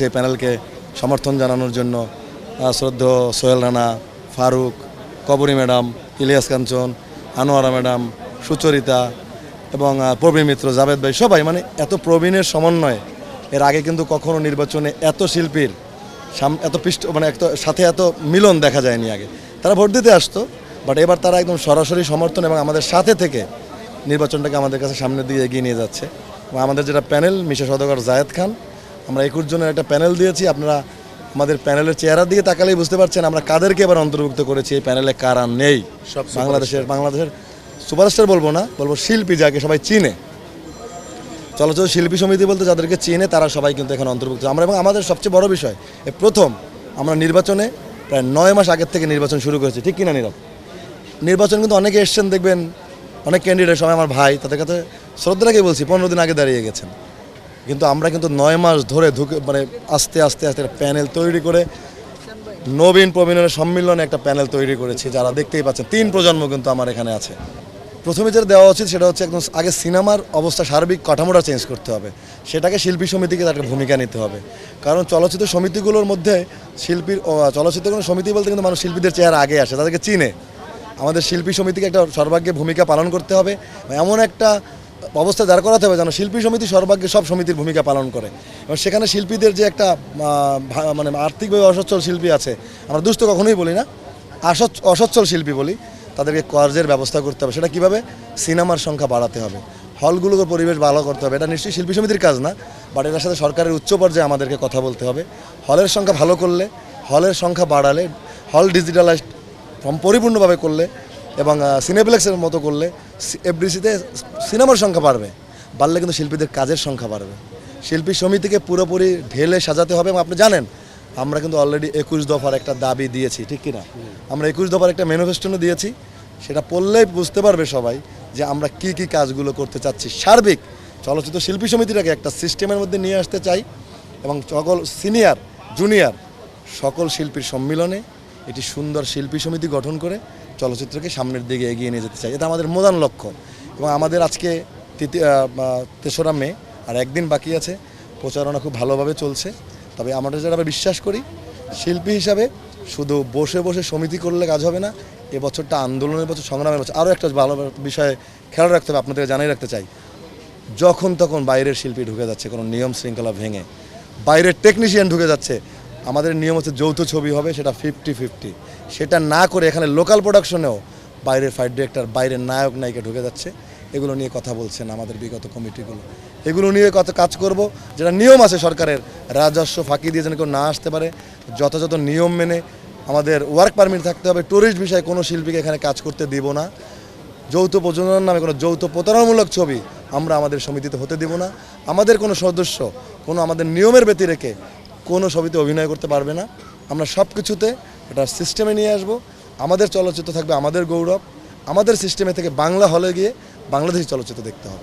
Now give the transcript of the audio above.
এই প্যানেলকে সমর্থন জানানোর জন্য শ্রদ্ধ সোহেল রানা, ফারুক, কবরী ম্যাডাম, ইলিয়াস কাঞ্চন, আনোয়ারা ম্যাডাম, সুচরিতা এবং প্রবীণ মিত্র, জাভেদ ভাই, সবাই মানে এত প্রবীণের সমন্বয়ে। এর আগে কিন্তু কখনো নির্বাচনে এত শিল্পীর সাম, এত পৃষ্ঠ মানে এত, সাথে এত মিলন দেখা যায়নি আগে। তারা ভোট দিতে আসতো, বাট এবার তারা একদম সরাসরি সমর্থন এবং আমাদের সাথে থেকে নির্বাচনটাকে আমাদের কাছে সামনের দিকে এগিয়ে নিয়ে যাচ্ছে। আমাদের যেটা প্যানেল, মিশা সদগর জায়েদ খান আমরা একুশ জনের একটা প্যানেল দিয়েছি আপনারা আমাদের প্যানেলের চেহারা দিকে তাকালেই বুঝতে পারছেন আমরা কাদেরকে এবার অন্তর্ভুক্ত করেছি এই প্যানেলে কারা নেই? সব বাংলাদেশের বাংলাদেশের সুপারস্টার বলব না বলব শিল্পী যাকে সবাই চিনে। চলচ্চিত্র শিল্পী সমিতি বলতে যাদেরকে চিনে তারা সবাই কিন্তু এখানে অন্তর্ভুক্ত। আমরা এবং আমাদের সবচেয়ে বড় বিষয় প্রথম আমরা নির্বাচনে প্রায় নয় মাস আগের থেকে নির্বাচন শুরু করেছি ঠিক কিনা নীরব? নির্বাচন কিন্তু অনেকে এসছেন দেখবেন অনেক ক্যান্ডিডেট সবাই আমার ভাই তাদের কাছে শ্রদ্ধাকে বলছি পনেরো দিন আগে দাঁড়িয়ে গেছেন। কিন্তু আমরা কিন্তু নয় মাস ধরে ঢুকে মানে আস্তে আস্তে আস্তে একটা প্যানেল তৈরি করে নবীন প্রবীণের সম্মিলনে একটা প্যানেল তৈরি করেছি, যারা দেখতেই পাচ্ছেন। তিন প্রজন্ম কিন্তু আমার এখানে আছে। প্রথমে যেটা দেওয়া উচিত সেটা হচ্ছে একদম আগে সিনেমার অবস্থা, সার্বিক কাঠামোটা চেঞ্জ করতে হবে। সেটাকে শিল্পী সমিতিকে তার ভূমিকা নিতে হবে। কারণ চলচ্চিত্র সমিতিগুলোর মধ্যে শিল্পীর চলচ্চিত্র কোনো সমিতি বলতে কিন্তু মানুষ শিল্পীদের চেহারা আগে আসে, তাদেরকে চিনে। আমাদের শিল্পী সমিতিকে একটা সর্বাগ্যে ভূমিকা পালন করতে হবে। এমন একটা অবস্থা দাঁড় করাতে হবে যেন শিল্পী সমিতি সর্বাগ্যে সব সমিতির ভূমিকা পালন করে। এবং সেখানে শিল্পীদের যে একটা মানে আর্থিকভাবে অসচ্ছল শিল্পী আছে, আমরা দুস্থ কখনোই বলি না অসচ্ছল শিল্পী বলি, তাদেরকে কর্জের ব্যবস্থা করতে হবে। সেটা কীভাবে? সিনেমার সংখ্যা বাড়াতে হবে। হলগুলোর পরিবেশ ভালো করতে হবে। এটা নিশ্চয়ই শিল্পী সমিতির কাজ না বাট এটার সাথে সরকারের উচ্চ পর্যায়ে আমাদেরকে কথা বলতে হবে। হলের সংখ্যা ভালো করলে, হলের সংখ্যা বাড়ালে, হল ডিজিটালাইজড পরিপূর্ণভাবে করলে এবং সিনেপ্লেক্সের মতো করলে এফডিসিতে সিনেমার সংখ্যা বাড়বে, বাড়লে কিন্তু শিল্পীদের কাজের সংখ্যা বাড়বে। শিল্পী সমিতিকে পুরোপুরি ঢেলে সাজাতে হবে এবং আপনি জানেন, আমরা কিন্তু অলরেডি একুশ দফার একটা দাবি দিয়েছি, ঠিক কিনা? আমরা একুশ দফার একটা ম্যানিফেস্টোনও দিয়েছি, সেটা পড়লেই বুঝতে পারবে সবাই যে আমরা কি কি কাজগুলো করতে চাচ্ছি। সার্বিক চলচ্চিত্র শিল্পী সমিতিটাকে একটা সিস্টেমের মধ্যে নিয়ে আসতে চাই এবং সকল সিনিয়র জুনিয়র সকল শিল্পীর সম্মিলনে এটি সুন্দর শিল্পী সমিতি গঠন করে চলচ্চিত্রকে সামনের দিকে এগিয়ে নিয়ে যেতে চাই। এটা আমাদের প্রধান লক্ষ্য এবং আমাদের আজকে তেসরা মে, আর একদিন বাকি আছে। প্রচারণা খুব ভালোভাবে চলছে। তবে আমরা যারা বিশ্বাস করি, শিল্পী হিসাবে শুধু বসে বসে সমিতি করলে কাজ হবে না এবছরটা আন্দোলনের বছর, সংগ্রামের বছর, আরও একটা ভালো বিষয়ে খেয়াল রাখতে হবে, আপনাদের জানাই রাখতে চাই। যখন তখন বাইরের শিল্পী ঢুকে যাচ্ছে, কোনো নিয়ম শৃঙ্খলা ভেঙে। বাইরের টেকনিশিয়ান ঢুকে যাচ্ছে আমাদের নিয়ম হচ্ছে যৌথ ছবি হবে, সেটা ফিফটি ফিফটি সেটা না করে এখানে লোকাল প্রোডাকশনেও বাইরের ফাইট ডিরেক্টর বাইরের নায়ক, নায়িকা ঢুকে যাচ্ছে। এগুলো নিয়ে কথা বলছেন আমাদের বিগত কমিটিগুলো। এগুলো নিয়ে কত কাজ করব, যেটা নিয়ম আছে সরকারের। রাজস্ব ফাঁকি দিয়ে যেন কেউ না আসতে পারে, যথাযথ নিয়ম মেনে আমাদের ওয়ার্ক পারমিট থাকতে হবে। ট্যুরিস্ট বিষয়ে কোনো শিল্পীকে এখানে কাজ করতে দিব না। যৌথ প্রযোজনার নামে কোনো যৌথ প্রতারণামূলক ছবি আমরা আমাদের সমিতিতে হতে দিব না। আমাদের কোনো সদস্য কোনো আমাদের নিয়মের ব্যতি রেখে কোনো ছবিতে অভিনয় করতে পারবে না। আমরা সব কিছুতে এটা সিস্টেমে নিয়ে আসব। আমাদের চলচ্চিত্র থাকবে আমাদের গৌরব। আমাদের সিস্টেমে থেকে বাংলা হলে গিয়ে বাংলাদেশি চলচ্চিত্র দেখতে হবে।